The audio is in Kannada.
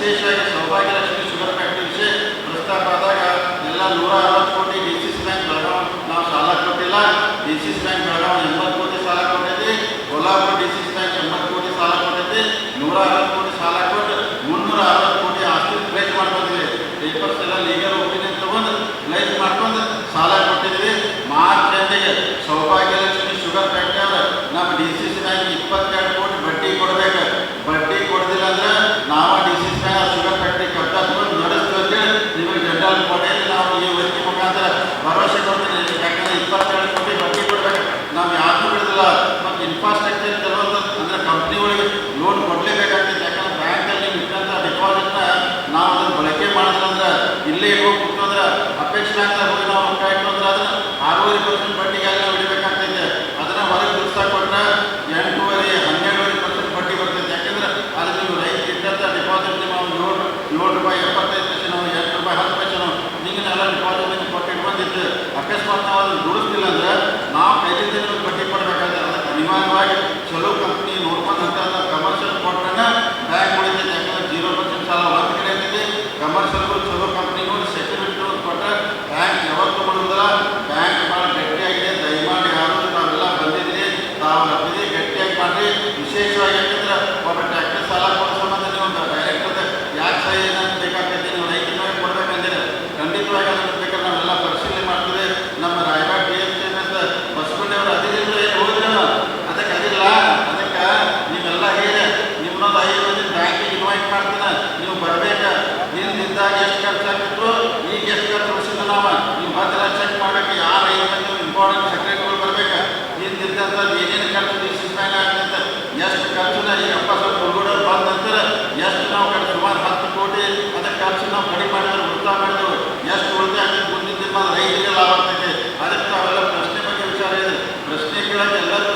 ವಿಶೇಷವಾಗಿ ಸೌಭಾಗ್ಯಲಕ್ಷ್ಮಿ ಶುಗರ್ ಫ್ಯಾಕ್ಟರಿ ವಿಷಯ ಪ್ರಸ್ತಾಪ ಆದಾಗ ಎಲ್ಲ ನೂರ ಅರವತ್ತು ಕೋಟಿ D C C bank Belagavi ನಾವು ಸಾಲ ಕೊಟ್ಟಿಲ್ಲ. D C C bank Belagavi ಎಂಬತ್ತು ಕೋಟಿ ಸಾಲ ಕೊಟ್ಟೈತಿ Kolhapur D C C bank ಎಂಬತ್ತು ಕೋಟಿ ಸಾಲ ಕೊಟ್ಟೈತಿ ನೂರ ಅರವತ್ತು ಕೋಟಿ ಸಾಲ ಕೊಟ್ಟು ಮುನ್ನೂರ ಅರವತ್ತು ಕೋಟಿ ಆಸ್ತಿ ಪ್ಲೇಸ್ ಮಾಡ್ಕೊಂಡಿದೆ ಪೇಪರ್ಸ್ ಎಲ್ಲ ಲೀಗಲ್ ಒಪಿನಿಯನ್ ತಗೊಂಡು ಪ್ಲೇಸ್ ಮಾಡ್ಕೊಂಡು ಸಾಲ ಕೊಟ್ಟಿದ್ವಿ. ಮಾರ್ಚ್ ಎಂಡಿಗೆ ಸೌಭಾಗ್ಯಲಕ್ಷ್ಮಿ ಶುಗರ್ ಫ್ಯಾಕ್ಟ್ರಿ ಅವರು ನಮ್ಮ ಡಿ ಸಿ ಸಿ ಬ್ಯಾಂಕ್ ಇಪ್ಪತ್ತೆರಡು ಕೋಟಿ ಬಡ್ಡಿ ಕೊಡ್ಬೇಕು ಬಡ್ಡಿ ಕೊಡದಿಲ್ಲ ಅಂದ್ರೆ ನಾವು D C C bank sugar factory ಕಬ್ಬ ತಗೊಂಡು ನಡೆಸ್ತೀವಿ ಅಂತೇಳಿ ನಿಮಗೆ ಜನರಲ್ ಕೊಟ್ಟೇಲಿ ನಾವು ಈ ವೇದಿಕೆ ಮುಖಾಂತರ ಭರವಸೆ ಕೊಡ್ತೀನಿ ಯಾಕಂದ್ರೆ ಇಪ್ಪತ್ತೆರಡು ಕೋಟಿ ಬಡ್ಡಿ ಕೊಡ್ಬೇಕು ನಾವು ಯಾರನ್ನೂ ಬಿಡೋದಿಲ್ಲ ಮತ್ತು ಇನ್ಫ್ರಾಸ್ಟ್ರಕ್ಚರ್ ಕೆಲವೊಂದು ಅಂದ್ರೆ ಕಂಪ್ನಿಗಳಿಗೆ ಲೋನ್ ಕೊಡಲೇಬೇಕಾಗ್ತೈತೆ ಯಾಕಂದ್ರೆ ಬ್ಯಾಂಕಲ್ಲಿ ನೀವು ಇಟ್ಟಂಥ ಡಿಪಾಸಿಟ್ನ ನಾವು ಅದನ್ನು ಬಳಕೆ ಮಾಡಿದ್ರೆ ಅಂದ್ರೆ ಇಲ್ಲೇ ಹೋಗಿ ಕೂತ್ಕೊಂಡ್ರೆ ಅಪೇಕ್ಷೆ ಬ್ಯಾಂಕ್ದಾಗ ಹೋಗಿ ನಾವು ರೊಕ್ಕ ಇಟ್ಕೊಂಡ್ರೆ ಅದನ್ನ ಆರೂವರೆ ಪರ್ಸೆಂಟ್ ಬಡ್ಡಿಗೆ ಅಲ್ಲಿ ನಾವು ಹಿಡಿಬೇಕಾಗ್ತೈತೆ ಅದನ್ನ ಹೊರಗೆ ದುಡ್ಸಾ ಕೊಟ್ಟರೆ ಎಂಟೂವರೆ ಹನ್ನೆರಡುವರೆ ಪರ್ಸೆಂಟ್ ಬಡ್ಡಿ ಬರ್ತೈತೆ ಯಾಕಂದ್ರೆ ಅದು ನೀವು ರೈತ ಇಟ್ಟಂಥ ಡಿಪಾಸಿಟ್ ನೀವು ಅವ್ನು ಏಳು ಏಳು ರೂಪಾಯಿ ಎಪ್ಪತ್ತೈದು ಪೈಸೆ ನಾವು ಎಂಟು ರೂಪಾಯಿ ಹತ್ತು ಪೈಸೆ ನಾವು ಎಲ್ಲ ಡಿಪಾಸಿಟ್ ಕೊಟ್ಟು ಇಟ್ಕೊಂಡಿದ್ದು ಅಕಸ್ಮಾತ್ ನಾವು ಅದನ್ನು ದುಡಿಸ್ತಿಲ್ಲ ಅಂದ್ರೆ ನಾವು ಕೈಲಿಂದ ನಿಮಗೆ ಬಡ್ಡಿ ಕೊಡಬೇಕಾದ್ರೆ ಅದಕ್ಕೆ ಅನಿವಾರ್ಯವಾಗಿ ಚಲೋ ಕಂಪ್ನಿ ನೋಡ್ಕೊಂಡು ಅಂತ ಕಮರ್ಷಿಯಲ್ ಕೊಟ್ಟರೆ ಬ್ಯಾಂಕ್ ಉಳಿತೈತೆ ಯಾಕಂದ್ರೆ ಜೀರೋ ಪರ್ಸೆಂಟ್ ಸಾಲ ಒಂದು ಕಡೆ ಇರ್ತೈತಿ ಏನೇನು ಖರ್ಚು ಡಿಸಿಸ್ ಆಗ್ತದೆ ಎಷ್ಟು ಖರ್ಚುನ ಈ ಅಪ್ಪ ಸ್ವಲ್ಪ ಹುಡುಗರು ನಂತರ ಎಷ್ಟು ನಾವು ಕಡೆ ಹತ್ತು ಕೋಟಿ ಅದಕ್ಕೆ ಖರ್ಚು ನಾವು ಕಡಿಮೆ ಮಾಡಿದ್ರು, ಉಳಿತಾಯ ಮಾಡಿದ್ರು ಅದಕ್ಕೆ ಅವೆಲ್ಲ ಪ್ರಶ್ನೆ ಬಗ್ಗೆ ವಿಚಾರ ಇದೆ ಎಲ್ಲರೂ